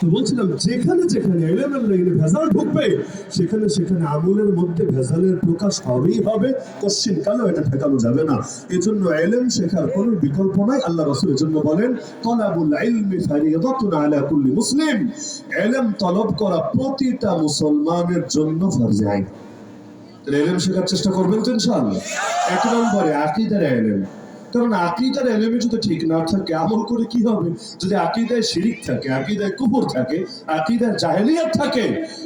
তো বলছিলাম, যেখানে যেখানে এলেমের লাইনে ভেজাল ঢুকবে, সেখানে সেখানে আমলের মধ্যে ভেজালের প্রকাশ হবেই হবে। কশ্চিন কালো এটা ঠেকানো যাবে না? এজন্য এলেম শেখার কোনো বিকল্প নাই। আল্লাহ রসুলের জন্য বলেন, তলাবুল আলা কুল্লি মুসলিম। এলেম তলব করা প্রতিটা মুসলমানের জন্য ফরজ এলেম শেখার চেষ্টা করবেন তো ইনশাআল্লাহ? এক নম্বরে আকিদার এলেম। কারণ আকিদার এলিমেন্ট তো ঠিক না থাকে আমল করে কি হবে? যদি আকিদায় শিরিক থাকে, আকিদায় কুপুর থাকে আকিদার জাহেলিয়াত থাকে,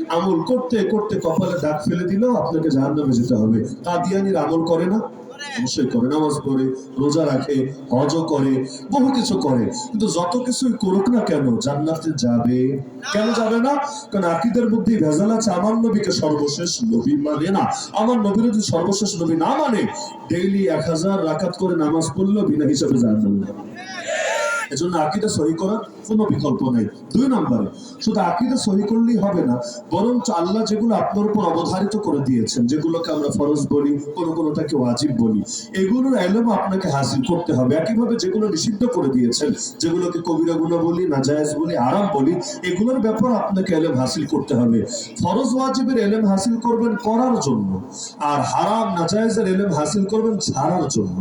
আমল করতে করতে কপালে দাগ ফেলে দিলেও আপনাকে জাহান্নামে যেতে হবে। কাদিয়ানির আমল করে না? করে নামাজ পড়ে, রোজা রাখে, হজও করে, বহু কিছু করে। কিন্তু যত করুক না কেন, জান্নাতে যাবে। কেন যাবে না? কারণ আকিদের মধ্যে ভেজাল আছে, আমার নবীকে সর্বশেষ নবী মানে না। আমার নবীর যদি সর্বশেষ নবী না মানে ডেইলি এক হাজার রাকাত করে নামাজ পড়লেও বিনা হিসাবে জান্নাতে এজন্য আকিদা সহি করার কোনো বিকল্প নেই। দুই নম্বরে, শুধু আকিদা সহি করলেই হবে না, বরঞ্চ আল্লাহ যেগুলো আপনার উপর অবধারিত করে দিয়েছেন, যেগুলোকে আমরা ফরজ বলি, কোনো কোনোটাকে ওয়াজিব বলি, এগুলোর এলম আপনাকে হাসিল করতে হবে। একইভাবে যেগুলো নিষিদ্ধ করে দিয়েছেন, যেগুলোকে কবিরা গুণা বলি, নাজায়েজ বলি, আরাম বলি, এগুলোর ব্যাপার আপনাকে এলেম হাসিল করতে হবে। ফরজ ওয়াজিবের এলেম হাসিল করবেন করার জন্য, আর হারাম, নাজায়েজের এলেম হাসিল করবেন ছাড়ার জন্য।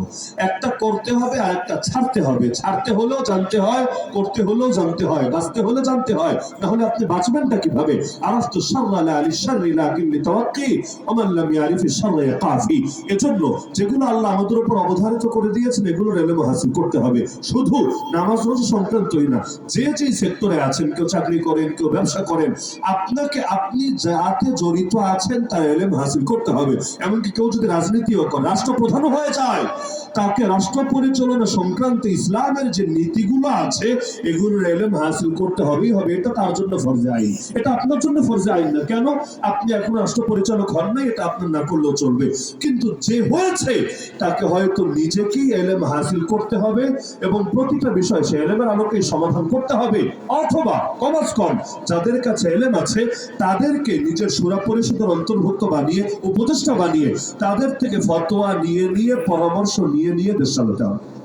একটা করতে হবে আর একটা ছাড়তে হবে। ছাড়তে হলেও জানতে হয়, করতে হলেও জানতে হয়, বাঁচতে হলে জানতে হয়। নাহলে আপনি বাঁচবেনটা কীভাবে? এজন্য যেগুলো আল্লাহ আমাদের উপর অবধারিত করে দিয়েছেন হাসিল করতে হবে। শুধু নামাজ রোজা সংক্রান্তই না, যে যে সেক্টরে আছেন, কেউ চাকরি করেন, কেউ ব্যবসা করেন, আপনাকে আপনি যাতে জড়িত আছেন এলেম হাসিল করতে হবে। এমনকি কেউ যদি রাজনীতিও করে, রাষ্ট্রপ্রধানও হয়ে যায়। তাকে রাষ্ট্র পরিচালনা সংক্রান্ত ইসলামের যে নীতিগুলো আছে হাসিল করতে হবেই হবে, এটা তার জন্য ফরজে আইন। এটা আপনার জন্য ফরজে আইন না। কেন? আপনি এখন রাষ্ট্র পরিচালক হন নাই, এটা আপনার না করলেও চলবে। কিন্তু যে হয়েছে, তাকে হয়তো নিজেকেই এলেম হাসিল করতে হবে এবং প্রতিটা বিষয় সে এলেমের সমাধান করতে হবে। অথবা কমাস কম যাদের কাছে এলেম আছে, তাদেরকে নিজের সুরা পরিষদের অন্তর্ভুক্ত বানিয়ে, উপদেষ্টা বানিয়ে, তাদের থেকে ফতোয়া নিয়ে নিয়ে, পরামর্শ নিয়ে নিয়ে দেশ চালাতে হবে।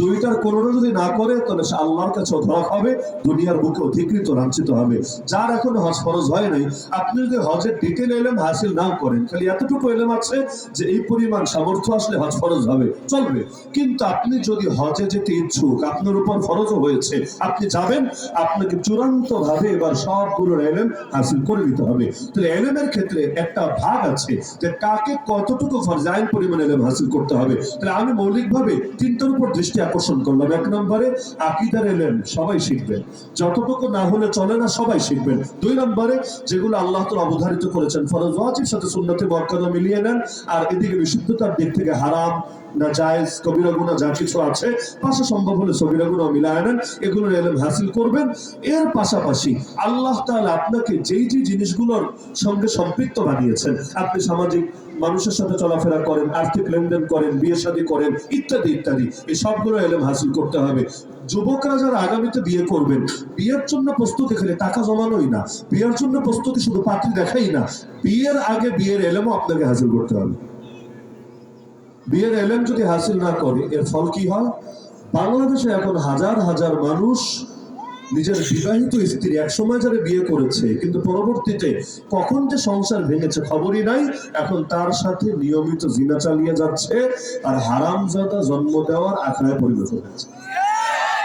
দুইটার কোনোটা যদি না করে, তাহলে সে আল্লাহর কাছে ধরা হবে দুনিয়ার বুকে অধিকৃত লাঞ্ছিত হবে। যার এখনও হজ ফরজ হয় নাই, আপনি যদি হজের ডিটেল এলেম হাসিল না করেন, খালি এতটুকু এলেম আছে যে এই পরিমাণ সামর্থ্য আসলে হজ ফরজ হবে, চলবে। কিন্তু আপনি যদি হজে যেতে ইচ্ছুক, আপনার উপর ফরজও হয়েছে, আপনি যাবেন, আপনাকে চূড়ান্ত ভাবে এবার সবগুলোর এলেম হাসিল করে নিতে হবে। তাহলে এলেমের ক্ষেত্রে একটা ভাগ আছে যে কাকে কতটুকু ফরজাইন পরিমাণ এলেম হাসিল করতে হবে। তাহলে আমি মৌলিকভাবে তিনটার উপর দৃষ্টি আকর্ষণ করলাম। এক নম্বরে আকিদার এলেন, সবাই শিখবেন। যতটুকু না হলে চলে না, সবাই শিখবেন। দুই নম্বরে যেগুলো আল্লাহ তো অবধারিত করেছেন, ফরজ ওয়াজিব সাথে সুন্নতে মক্কাদা মিলিয়ে নেন, আর এদিকে বিশুদ্ধতার দিক থেকে হারাম না কবিরা গুণা যা কিছু আছে, পাশে সম্ভব হলে সবিরা মিলায় এগুলোর হাসিল করবেন। এর পাশাপাশি আল্লাহ আপনাকে যেই জিনিসগুলোর সঙ্গে সম্পৃক্ত বানিয়েছেন, আপনি সামাজিক মানুষের সাথে চলাফেরা করেন, আর্থিক লেনদেন করেন, বিয়ে শাদী করেন, ইত্যাদি ইত্যাদি, এই সবগুলো এলেম হাসিল করতে হবে। যুবকরা যারা আগামীতে বিয়ে করবেন, বিয়ের জন্য প্রস্তুতি খেলে টাকা জমানোই না, বিয়ের জন্য প্রস্তুতি শুধু পাত্রী দেখাই না, বিয়ের আগে বিয়ের এলেমও আপনাকে হাসিল করতে হবে। বিয়ের এলএম যদি হাসিল না করে, এর ফল কি হয়? বাংলাদেশে এখন হাজার হাজার মানুষ নিজের বিবাহিত স্ত্রী এক সময় যারা বিয়ে করেছে, কিন্তু পরবর্তীতে কখন যে সংসার ভেঙেছে খবরই নাই। এখন তার সাথে নিয়মিত জিনা চালিয়ে যাচ্ছে আর হারামজাদা জন্ম দেওয়ার আখড়ায় পরিণত হয়েছে।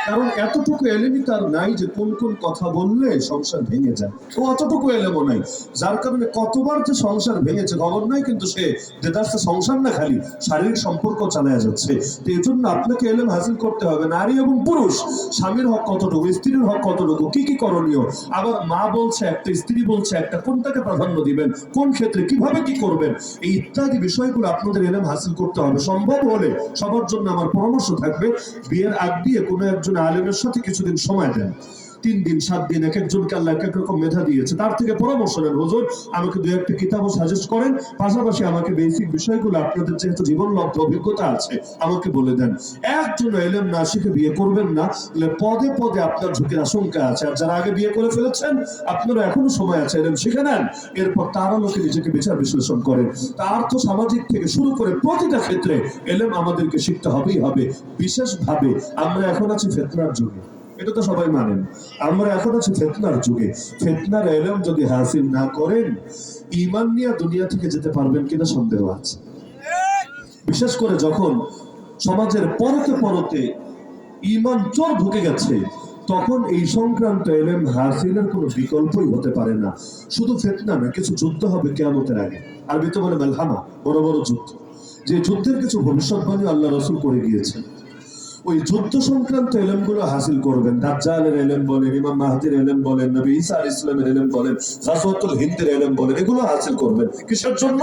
কারণ এতটুকু এলেমই তার নাই যে কোন কোন কথা বললে সংসার ভেঙে যায়। ও অতটুকু এলেমও নাই। যার কারণে কতবার যে সংসার ভেঙেছে খবর নাই, কিন্তু সে দেদার্সে সংসার না খালি, শারীরিক সম্পর্ক চালায় যাচ্ছে। তো এই জন্য আপনাকে এলেম হাসিল করতে হবে। নারী এবং পুরুষ, স্বামীর হক কতটুকু, স্ত্রীর হক কতটুকু, কি কি করণীয়? আবার মা বলছে একটা, স্ত্রী বলছে একটা, কোনটাকে প্রাধান্য দিবেন? কোন ক্ষেত্রে কীভাবে কি করবেন? এই ইত্যাদি বিষয়গুলো আপনাদের এলেম হাসিল করতে হবে। সম্ভব হলে সবার জন্য আমার পরামর্শ থাকবে। বিয়ের আগ দিয়ে কোনো একজন আলেমের সাথে কিছুদিন সময় দেন তিন দিন, সাত দিন এক একজনকে আল্লাহ এক এক রকম মেধা দিয়েছে। তার থেকে পরামর্শ নেন, হুজুর, আমাকে দু একটা কিতাবও সাজেস্ট করেন। পাশাপাশি আমাকে বেসিক বিষয়গুলো আপনাদের যেহেতু জীবনলব্ধ অভিজ্ঞতা আছে, আমাকে বলে দেন। একজন এলেম না শিখে বিয়ে করবেন না পদে পদে আপনার ঝুঁকির আশঙ্কা আছে। আর যারা আগে বিয়ে করে ফেলেছেন, আপনারা এখনও সময় আছে, এলেম শিখে নেন। এরপর তারা লোকে নিজেকে বিচার বিশ্লেষণ করেন। তার তো সামাজিক থেকে শুরু করে প্রতিটা ক্ষেত্রে এলেম আমাদেরকে শিখতে হবেই হবে, বিশেষভাবে। আমরা এখন আছি ফেতনার যুগে। এটা তো সবাই মানেন। আমরা এখন আছি ফেতনার যুগে। ফেতনার এলম যদি হাসিল না করেন ইমান নিয়ে দুনিয়া থেকে যেতে পারবেন কিনা সন্দেহ আছে। বিশেষ করে যখন সমাজের পরতে পরতে ইমান চোর ঢুকে গেছে, তখন এই সংক্রান্ত এলেম হাসিলের কোনো বিকল্পই হতে পারে না। শুধু ফেতনা না, কিছু যুদ্ধ হবে কেয়ামতের আগে। আরবি তো বলে মেলহামা, বড় বড় যুদ্ধ। যে যুদ্ধের কিছু ভবিষ্যৎবাণী আল্লাহ রসুল করে গিয়েছেন। ওই যুদ্ধ সংক্রান্ত এলেমগুলো হাসিল করবেন। দাজ্জালের এলেম বলেন, ইমাম মাহাদির এলেম বলেন, নবী ঈসা ইসলামের এলেম বলেন গাজওয়াতুল হিন্দের এলেম বলেন, এগুলো হাসিল করবেন। কিসের জন্য?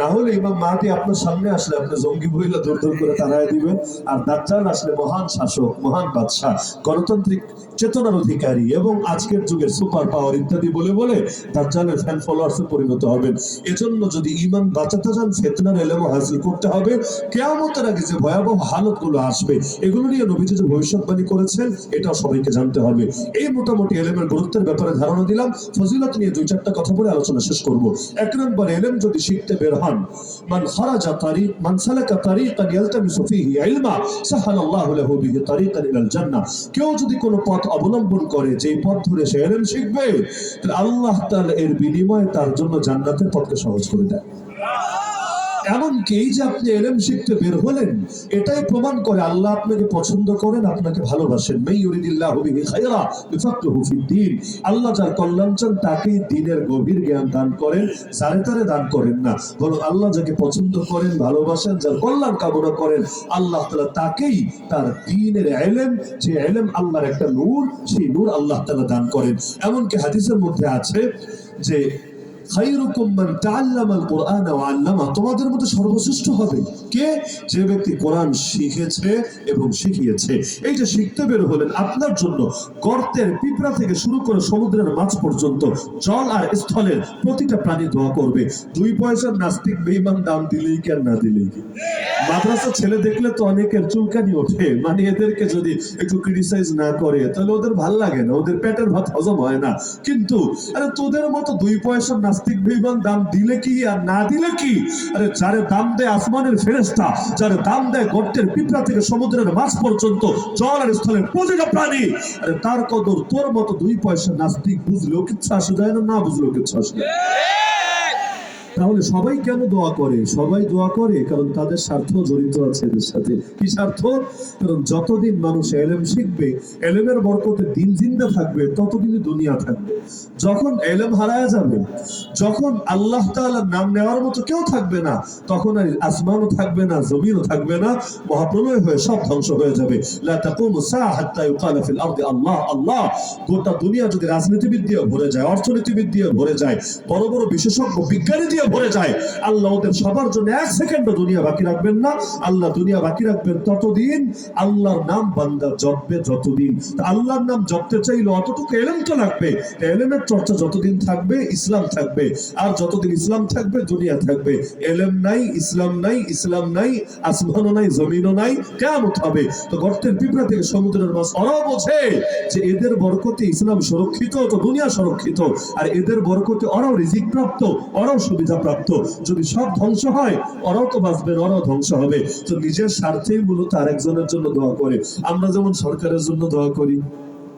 না হলে ইমাম মাহাদি আপনার সামনে আসলে আপনি জঙ্গি মহিলা দূর দূর করে তাড়ায় দিবেন, আর দাজ্জাল আসলে মহান শাসক, মহান বাদশাহ, গণতান্ত্রিক চেতনার অধিকারী এবং আজকের যুগের সুপার পাওয়ার ইত্যাদি বলে বলে দাজ্জালের ফ্যান ফলোয়ার্সে পরিণত হবেন। এজন্য যদি ইমান বাঁচাতে চান, ফেতনার এলেমও হাসিল করতে হবে। কেয়ামতের আগে যে ভয়াবহ হালতগুলো আসবে এগুলো নিয়ে নবীজি যে ভবিষ্যৎবাণী করেছেন এটাও সবাইকে জানতে হবে। এই মোটামুটি এলেমের গুরুত্বের ব্যাপারে ধারণা দিলাম। ফজিলত নিয়ে দুই চারটা কথা বলে আলোচনা শেষ করব। এক নম্বর, এলেম যদি শিখতে বের হন কেউ যদি কোনো পথ অবলম্বন করে, যেই পথ ধরে সে এলেম শিখবে, তাহলে আল্লাহ তাআলা এর বিনিময়ে তার জন্য জান্নাতের পথকে সহজ করে দেয়। এমনকি এই যে আপনি এলেম শিখতে বের হলেন, এটাই প্রমাণ করে আল্লাহ আপনাকে পছন্দ করেন, আপনাকে ভালোবাসেন। মেই ইউরিদিল্লাহু বিহি খায়রা আল্লাহ যার কল্যাণ চান, তাকেই দ্বীনের গভীর জ্ঞান দান করেন, সারে তারে দান করেন না। বরং আল্লাহ যাকে পছন্দ করেন, ভালোবাসেন, যার কল্যাণ কামনা করেন, আল্লাহ তালা তাকেই তার দ্বীনের এলেম, যে এলেম আল্লাহর একটা নূর, সেই নূর আল্লাহ তালা দান করেন। এমনকি হাদিসের মধ্যে আছে যে তোমাদের মধ্যে সর্বশ্রেষ্ঠ হবে কে? যে ব্যক্তি কোরআন শিখেছে এবং শিখিয়েছে। এই যে শিখতে বের হলেন আপনার জন্য গর্তের পিঁপড়া থেকে শুরু করে সমুদ্রের মাছ পর্যন্ত, জল আর স্থলের প্রতিটা প্রাণী দোয়া করবে। দুই পয়সার নাস্তিক বেঈমান দাম দিলেই কি আর না দিলেই কি? মাদ্রাসা ছেলে দেখলে তো অনেকের চুলকানি ওঠে। মানে এদেরকে যদি একটু ক্রিটিসাইজ না করে, তাহলে ওদের ভালো লাগে না। ওদের পেটের ভাত হজম হয় না। কিন্তু আরে তোদের মতো দুই পয়সার নাস্তিক বিমান দাম দিলে কি আর না দিলে কি? আরে যারে দাম দেয় আসমানের ফেরেস্তা যারে দাম দেয় গর্তের পিঁপড়া থেকে সমুদ্রের মাছ পর্যন্ত জল আর স্থলের প্রতিটা প্রাণী। আরে তার কদর তোর মতো দুই পয়সা নাস্তিক বুঝলেও কিচ্ছু আসে যায় না না বুঝলেও কিচ্ছু আসে যায়। তাহলে সবাই কেন দোয়া করে? সবাই দোয়া করে কারণ তাদের স্বার্থ জড়িত আছে এদের সাথে। কি স্বার্থ? কারণ যতদিন মানুষ এলেম শিখবে, এলেমের বরকতে দিন জিন্দা থাকবে, ততদিনই দুনিয়া থাকবে। যখন এলেম হারায় যাবে, যখন আল্লাহ তাআলার নাম নেওয়ার মতো কেউ থাকবে না, তখন আর আসমানও থাকবে না, জমিনও থাকবে না, মহাপ্রলয় হয়ে সব ধ্বংস হয়ে যাবে। আল্লাহ আল্লাহ। গোটা দুনিয়া যদি রাজনীতিবিদ দিয়ে ভরে যায়, অর্থনীতিবিদ দিয়ে ভরে যায়, বড় বড় বিশেষজ্ঞ, বিজ্ঞানী দিয়ে ভরে যায়। আল্লাহ ওদের সবার জন্য এক সেকেন্ডও দুনিয়া বাকি রাখবেন না। আল্লাহ দুনিয়া বাকি রাখবেন ততদিন আল্লাহর নাম বান্দা জপবে যতদিন। আল্লাহর নাম জপতে চাইলে অতটুকু এলেম তো লাগবে। এলেমের চর্চা যতদিন থাকবে, ইসলাম থাকবে। আর যতদিন ইসলাম থাকবে, দুনিয়া থাকবে। এলেম নাই, ইসলাম নাই ইসলাম নাই, আসমানও নাই, জমিনও নাই কেমন হবে। তো গর্তের পিঁপড়া থেকে সমুদ্রের মাছ ওরাও বোঝে যে এদের বরকতে ইসলাম সুরক্ষিত, তো দুনিয়া সুরক্ষিত। আর এদের বরকতে ওরাও রিজিক প্রাপ্ত, ওরাও সুবিধা প্রাপ্ত। যদি সব ধ্বংস হয় ওরাও তো বাঁচবেন ওরাও ধ্বংস হবে। তো নিজের স্বার্থেই মূলত আরেকজনের জন্য দোয়া করে। আমরা যেমন সরকারের জন্য দোয়া করি।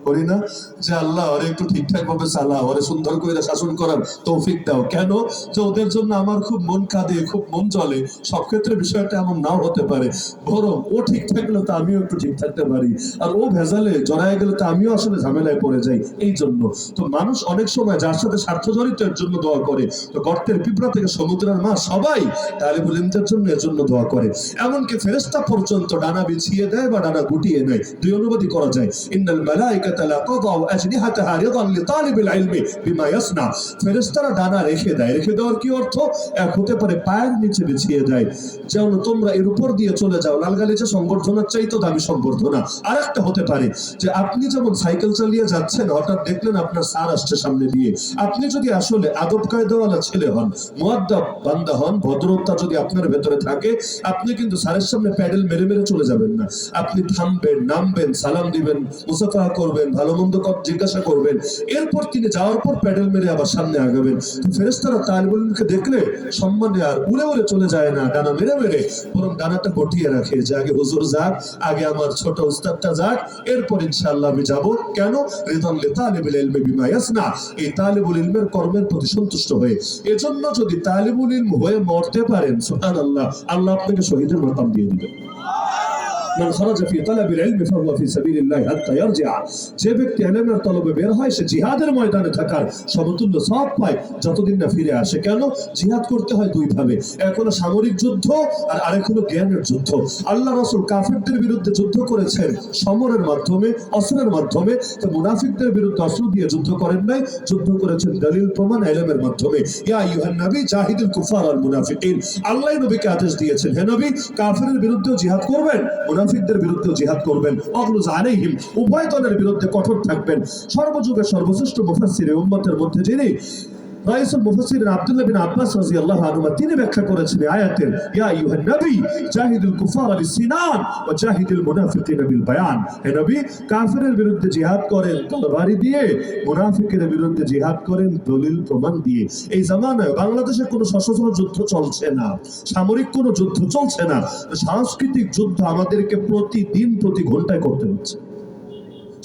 করি না যে আল্লাহ ওরে একটু ঠিকঠাক ভাবে চালা ওরে সুন্দর করে শাসন করার তৌফিক দাও। কেন? যে ওদের জন্য আমার খুব মন কাঁদে, খুব মন চলে সব ক্ষেত্রে বিষয়টা এমন নাও হতে পারে। বরং ও ঠিক থাকলে তো আমিও একটু ঠিক থাকতে পারি। আর ও ভেজালে জড়ায় গেলে তো আমিও আসলে ঝামেলায় পড়ে যাই, এই জন্য। তো মানুষ অনেক সময় যার সাথে স্বার্থ জড়িত এর জন্য দোয়া করে, তো গর্তের পিঁপড়া থেকে সমুদ্রের মাছ সবাই তালিবুল ইলমদের জন্য এর জন্য দোয়া করে। এমনকি ফেরেশতা পর্যন্ত ডানা বিছিয়ে দেয় বা ডানা গুটিয়ে নেয়। দুই অনুবাদই করা যায়, ইন্নাল মালাইকাতা তাদাউ আজনিহাতাহা রিদান লিতালিবিল ইলমি বিমা ইয়াসনা। ফেরেশতারা ডানা রেখে দেয়। রেখে দেওয়ার কি অর্থ? এক হতে পারে পায়ের নিচে বিছিয়ে দেয় যেমন তোমরা এর উপর দিয়ে চলে যাও। লাল গালিচা সংবর্ধনার চাইতো দামি সংবর্ধনা। আর একটা হতে পারে যে আপনি যেমন সাইকেল চালিয়ে যাচ্ছেন, হঠাৎ দেখলেন আপনার স্যার আসছে সামনে দিয়ে। আপনি যদি আসলে আদব কায়দাওয়ালা ছেলে হন মুয়াদ্দাব বান্দা হন, ভদ্রতা যদি আপনার ভেতরে থাকে, আপনি কিন্তু স্যারের সামনে প্যাডেল মেরে মেরে চলে যাবেন না। আপনি থামবেন, নামবেন, সালাম দিবেন মুসাফা করবেন করবেন, ভালো মন্দ জিজ্ঞাসা করবেন। এরপর তিনি যাওয়ার পর প্যাডেল মেরে আবার সামনে আগাবেন। ফেরেস্তারা তালিবুলকে দেখলে সম্মানে আর উড়ে উড়ে চলে যায় না, ডানা মেরে মেরে, বরং ডানাটা গটিয়ে রাখে। যে আগে হুজুর যাক, আগে আমার ছোট উস্তাদটা যাক, এরপর ইনশাআল্লাহ আমি যাব। কেন? রিদন লি তালিবুল ইলমি বিমা ইয়াসনা। এই তালিবুল ইলমের কর্মের প্রতি সন্তুষ্ট হয়ে। এজন্য যদি তালিবুল ইলম হয়ে মরতে পারেন, সুবহানাল্লাহ, আল্লাহ আপনাকে শহীদের মাকাম দিয়ে দিবেন। মান খরাজা ফি তালাবিল ইলমি ফাহুয়া ফি সাবিলিল্লাহ হাত্তা ইয়ারজিআ। যে ব্যক্তি ইলমের তলবে বের হয়, সে জিহাদের ময়দানে থাকার সমতুল্য সব পায়, যতদিন না ফিরে আসে। কেন? জিহাদ করতে হয় দুই ভাবে। এক হলো সামরিক যুদ্ধ আর আরেক হলো জ্ঞানের যুদ্ধ। আল্লাহ রাসূল কাফিরদের বিরুদ্ধে যুদ্ধ করেছেন সমরের মাধ্যমে, অস্ত্রের মাধ্যমে। তো মুনাফিকদের বিরুদ্ধে অস্ত্র দিয়ে যুদ্ধ করেন নাই, যুদ্ধ করেছেন দলিল প্রমাণ ইলমের মাধ্যমে। ইয়া আইয়ুহান নবী, জাহিদুল কুফার আল মুনাফিকিন। আল্লাহ নবীকে আদেশ দিয়েছেন, হে নবী, কাফিরের বিরুদ্ধেও জিহাদ করবেন মুনাফিকদের বিরুদ্ধে জিহাদ করবেন, অগ্রজ আলাইহিম, উভয় দলের বিরুদ্ধে কঠোর থাকবেন। সর্বযুগের সর্বশ্রেষ্ঠ মুফাসির উম্মতের মধ্যে যিনি দলিল প্রমাণ দিয়ে। এই জামানায় বাংলাদেশে কোনো সশস্ত্র যুদ্ধ চলছে না, সামরিক কোনো যুদ্ধ চলছে না, সাংস্কৃতিক যুদ্ধ আমাদেরকে প্রতিদিন প্রতি ঘন্টায় করতে হচ্ছে।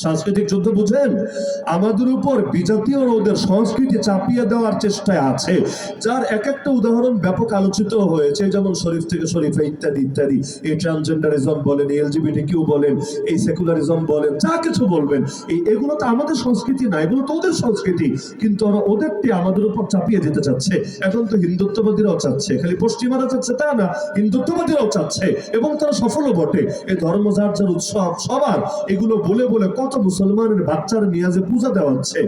সাংস্কৃতিক যুদ্ধ বুঝেন আমাদের উপর বিজাতীয় ওদের সংস্কৃতি চাপিয়ে দেওয়ার চেষ্টায় আছে, যার এক একটা উদাহরণ ব্যাপক আলোচিত হয়েছে, যেমন শরীফ থেকে শরীফে ইত্যাদি ইত্যাদি। এই ট্রান্সজেন্ডারিজম বলেন এলজিবিটি কিউ বলেন, এই সেকুলারিজম বলেন, যা কিছু বলবেন, এই এগুলো তো আমাদের সংস্কৃতি না, এগুলো তো ওদের সংস্কৃতি, কিন্তু ওরা ওদেরটি আমাদের উপর চাপিয়ে দিতে চাচ্ছে। এখন তো হিন্দুত্ববাদীরাও চাচ্ছে, খালি পশ্চিমারা চাচ্ছে তা না, হিন্দুত্ববাদীরাও চাচ্ছে, এবং তারা সফলও বটে। এই ধর্ম যার উৎসব, সবার, এগুলো বলে বলে কত মুসলমানের বাচ্চার নিয়াজে পূজা দেওয়া হচ্ছে।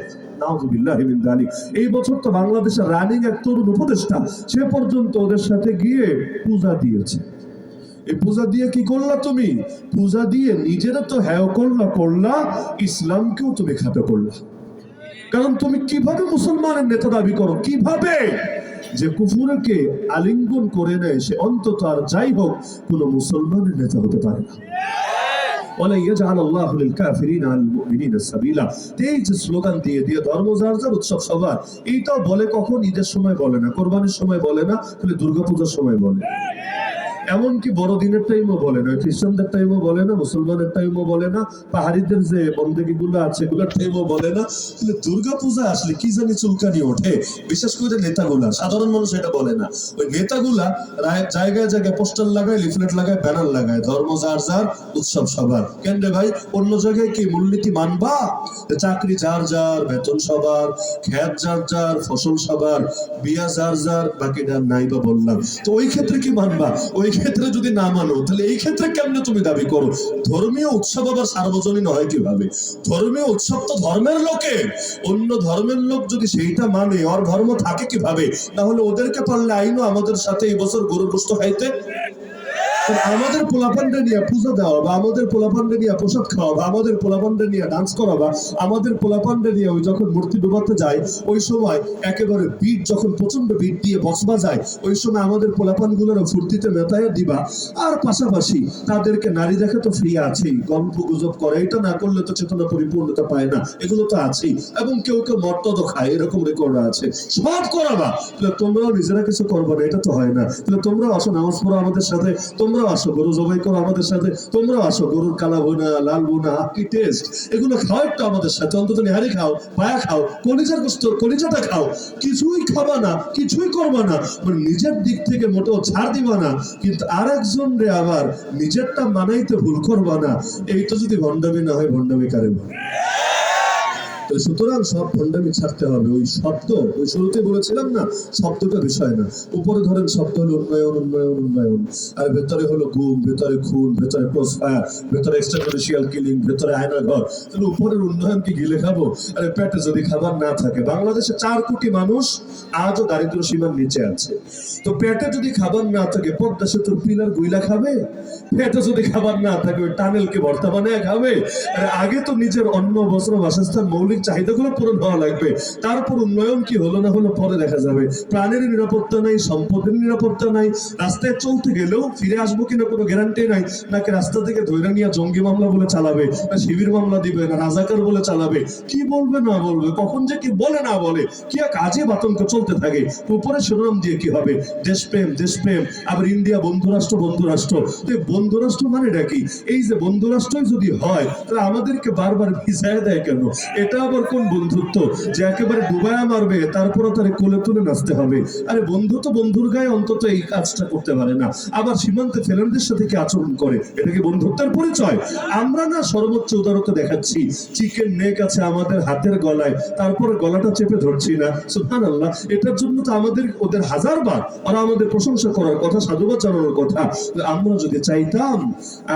এই বছর তো বাংলাদেশের রানিং এক তরুণ উপদেষ্টা, সে পর্যন্ত ওদের সাথে গিয়ে পূজা দিয়েছে। এই পূজা দিয়ে কি করলা তুমি? পূজা দিয়ে নিজেরা তো করলা করলা, ইসলামকেও তুমি করলা। কারণ তুমি কীভাবে মুসলমানের নেতা দাবি করো? কীভাবে? যে কুফুরকে আলিঙ্গন করে নেয়, সে অন্তত আর যাই হোক, কোনো মুসলমানের নেতা হতে পারে না। ওয়ালা ইয়াজআল আল্লাহু লিল কাফিরিনা আল মুমিনিনা সাবিলা। এই যে স্লোগান দিয়ে দিয়ে ধর্ম যার উৎসব সবার, এইটাও বলে কখন? ঈদের সময় বলে না, কোরবানির সময় বলে না, তাহলে দুর্গাপূজার সময় বলে। এমনকি বড়দিনের টাইমও বলে না, খ্রিস্টানদের টাইমও বলে না, মুসলমানের টাইমও বলে না, পাহাড়িদের যে বন্দেগি গুলো আছে, এগুলোর টাইমও বলে না। তাহলে দুর্গা পূজা আসলে কি জানি চুলকানি ওঠে, বিশেষ করে নেতাগুলা, সাধারণ মানুষ এটা বলে না। ওই নেতাগুলা জায়গায় জায়গায় পোস্টার লাগায় লিফলেট লাগায় ব্যানার লাগায়, ধর্ম যার যার, উৎসব সবার। কেন রে ভাই? অন্য জায়গায় কি মূলনীতি মানবা? চাকরি যার যার, বেতন সবার, খ্যাত যার যার, ফসল সবার, বিয়া যার যার, বাকিটা নাই বা বললাম। তো ওই ক্ষেত্রে কি মানবা? ওই ক্ষেত্রে যদি না মানো, তাহলে এই ক্ষেত্রে কেমনে তুমি দাবি করো? ধর্মীয় উৎসব আবার সার্বজনীন হয় কীভাবে? ধর্মীয় উৎসব তো ধর্মের লোকে। অন্য ধর্মের লোক যদি সেইটা মানে ওর ধর্ম থাকে কীভাবে? তাহলে ওদেরকে পারলে আইনও আমাদের সাথে এই বছর গরুর গোস্ত আমাদের পোলাপান্ডে নিয়ে পূজা দেওয়া বা আমাদের পোলাপান্ডে নিয়ে প্রসাদ খাওয়া বা আমাদের পোলাপান্ডে নিয়ে ডান্স করা বা আমাদের পোলাপান্ডে নিয়ে ওই যখন মূর্তি ডুবাতে যায়, ওই সময় একেবারে বিট যখন প্রচণ্ড বিট দিয়ে বক্স বাজায়, ওই সময় আমাদের পোলাপানগুলোর ফুর্তিতে মেতায় দিবা। আর পাশাপাশি তাদেরকে নারী দেখে তো ফ্রি আছেই, গল্প গুজব করে, এটা না করলে তো চেতনা পরিপূর্ণতা পায় না, এগুলো তো আছেই। এবং কেউ কেউ মর্তদ খায়, এরকম রেকর্ড আছে। সব করাবা। তাহলে তোমরাও নিজেরা কিছু করবে না, এটা তো হয় না। তাহলে তোমরাও আসো, নামাজ পড়ো আমাদের সাথে। তোমরাও আসো, গরু জবাই করো আমাদের সাথে। তোমরাও আসো, গরুর কালা বোনা লাল বোনা কি টেস্ট এগুলো খাও একটু আমাদের সাথে। অন্তত নিহারি খাও, পায়া খাও, কলিজার গোস্ত, কলিজাটা খাও। কিছুই খাবা না, কিছুই করবা না। মানে নিজের দিক থেকে মোটেও ছাড় দিবা না। কিন্তু আর একজন রে আবার নিজেরটা মানাইতে ভুল করবা না। এইটা যদি ভণ্ডামি না হয়, ভণ্ডামি কারে তো সুতরাং সব ছাড়তে হবে। ওই শব্দ, ওই শুরুতে বলেছিলাম না, শব্দটা বিষয় না। উপরে ধরেন শব্দ হলো উন্নয়ন উন্নয়ন উন্নয়ন। আর ভেতরে হলো ভেতরে খুন, ভেতরে ভেতরে কিলিং ভেতরে তাহলে উপরের উন্নয়ন কি গিলে খাব পেটে যদি খাবার না থাকে, বাংলাদেশে চার কোটি মানুষ আজও দারিদ্র সীমার নিচে আছে। তো পেটে যদি খাবার না থাকে, পদ্মা সেতুর পিলার গুইলা খাবে? পেটে যদি খাবার না থাকে, ওই টানেলকে ভর্তা বানায় খাবে? আরে আগে তো নিজের অন্ন, বস্ত্র, বাসস্থান, মৌলিক মৌলিক চাহিদাগুলো পূরণ হওয়া লাগবে। তারপর উন্নয়ন কি হলো না হলো পরে দেখা যাবে। প্রাণের নিরাপত্তা নাই, সম্পদের নিরাপত্তা নাই, রাস্তায় চলতে গেলেও ফিরে আসব কিনা কোনো গ্যারান্টি নাই, নাকি রাস্তা থেকে ধৈর্য নিয়ে জঙ্গি মামলা বলে চালাবে, না শিবির মামলা দিবে, না রাজাকার বলে চালাবে, কি বলবে না বলবে, কখন যে কি বলে না বলে, কি কাজে বাতঙ্ক চলতে থাকে, উপরে শিরোনাম দিয়ে কি হবে? দেশপ্রেম দেশপ্রেম, আবার ইন্ডিয়া বন্ধুরাষ্ট্র বন্ধুরাষ্ট্র তো বন্ধুরাষ্ট্র মানেটা কি? এই যে বন্ধুরাষ্ট্রই যদি হয়, তাহলে আমাদেরকে বারবার ভিসায় দেয় কেন? এটা আবার কোন বন্ধুত্ব? যে একেবারে ডুবায়া মারবে তারপরে তার কোলে তুলে নাচতে হবে। আরে বন্ধু তো বন্ধুর গায়ে অন্তত এই কাজটা করতে পারে না। আবার সীমান্তে ফেলানদের সাথে কি আচরণ করে? এটা কি বন্ধুত্বের পরিচয়? আমরা না সর্বোচ্চ উদারতা দেখাচ্ছি। চিকেন নেক আছে আমাদের হাতের গলায়, তারপরে গলাটা চেপে ধরছি না। সুহান আল্লাহ এটার জন্য তো আমাদের, ওদের হাজার বার ওরা আমাদের প্রশংসা করার কথা, সাধুবাদ জানানোর কথা। আমরা যদি চাইতাম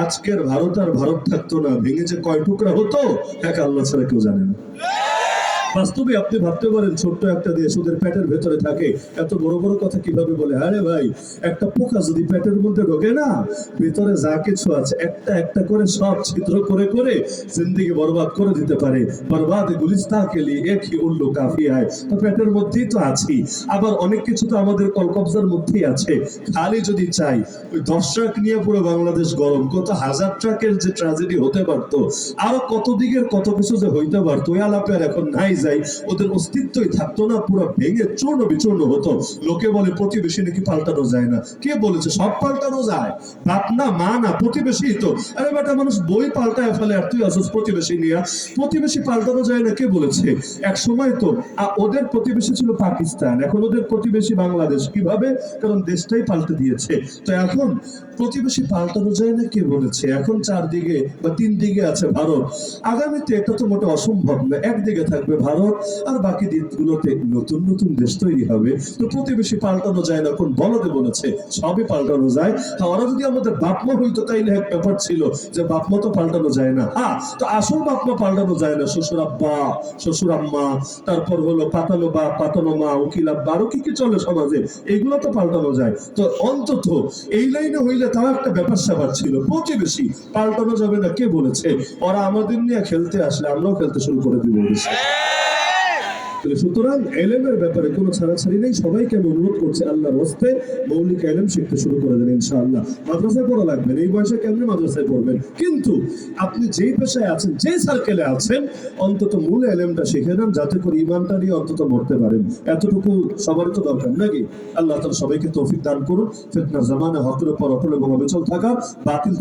আজকের ভারত আর ভারত থাকতো না, ভেঙে যে কয় টুকরা হতো, এক আল্লাহ ছাড়া কেউ জানে না। Yeah! বাস্তবে আপনি ভাবতে পারেন ছোট্ট একটা দেশ ওদের পেটের ভেতরে থাকে। এত বড় বড় কথা কীভাবে বলে? আরে ভাই, একটা পোকা যদি পেটের মধ্যে ঢোকে না, ভেতরে যা কিছু আছে, একটা একটা করে সব ছিদ্র করে করে জিন্দিগি বরবাদ করে দিতে পারে। বরবাদ গুলিস্তা কে লিয়ে এক হি উল্লু কাফি আয়? তো পেটের মধ্যেই তো আছি। আবার অনেক কিছু তো আমাদের কলকবজার মধ্যেই আছে। খালি যদি চাই, ওই দশ ট্রাক নিয়ে পুরো বাংলাদেশ গরম। কত হাজার ট্রাকের যে ট্রাজেডি হতে পারতো, আরও কত দিকের কত কিছু যে হইতে পারতো এখন নাই যাই ওদের অস্তিত্বই থাকতো না, পুরো ভেঙে চূর্ণ বিচূর্ণ হতো। লোকে বলে, প্রতিবেশী নাকি পাল্টানো যায় না? কে বলেছে, সব পাল্টানো যায়। বাপ না, মা না প্রতিবেশী তো। আরে বেটা, মানুষ বই পাল্টায় ফেলে, আর তুই আসস প্রতিবেশী নিয়ে। প্রতিবেশী পাল্টানো যায় না, কে বলেছে? এক সময় তো ওদের প্রতিবেশী ছিল পাকিস্তান। এখন ওদের প্রতিবেশী বাংলাদেশ। কীভাবে? কারণ দেশটাই পাল্টে দিয়েছে। তো এখন প্রতিবেশী পাল্টানো যায় না, কে বলেছে? এখন চারদিকে বা তিন দিকে আছে ভারত। আগামীতে এটা তো মোটে অসম্ভব না। একদিকে থাকবে ভারত আর বাকি দিকগুলোতে নতুন নতুন দেশ তৈরি হবে। তো প্রতিবেশী পাল্টানো যায় না, কোন বলদে বলেছে, সবই পাল্টানো যায়। হ্যাঁ ওরা যদি আমাদের বাপমা হইতো, তাইলে এক ব্যাপার ছিল যে বাপমা তো পাল্টানো যায় না। হ্যাঁ তো আসল বাপমা পাল্টানো যায় না, শ্বশুর আব্বা, শ্বশুর আম্মা, তারপর হলো পাতানো বাপ পাতানো মা, উকিল আব্বা, আরও কি কি চলে সমাজে এইগুলো তো পাল্টানো যায়। তো অন্তত এই লাইনে হইলে তাও একটা ব্যাপার স্যাপার ছিল, প্রতিবেশী পাল্টানো যাবে না, কে বলেছে? ওরা আমাদের নিয়ে খেলতে আসলে আমরাও খেলতে শুরু করে দিব সুতরাং এলেমের ব্যাপারে কোনো ছাড়াছাড়ি নেই। সবাইকে আমি অনুরোধ করছি মৌলিক এলেম শিখতে শুরু করে দেন ইনশাআল্লাহ। মাদ্রাসায় পড়া লাগবে না। এই বয়সে মাদ্রাসায় পড়বেন? কিন্তু আপনি যেই পেশায় আছেন, যে সার্কেলে আছেন, অন্তত মূল এলেমটা শিখে নেন, যাতে করে ইমানটা নিয়ে অন্তত মরতে পারেন। এতটুকু সবারই তো দরকার, নাকি? আল্লাহ সবাইকে তৌফিক দান করুন। ফিতনা জামানে হকের উপর অটল এবং অবিচল থাকা, বাতিল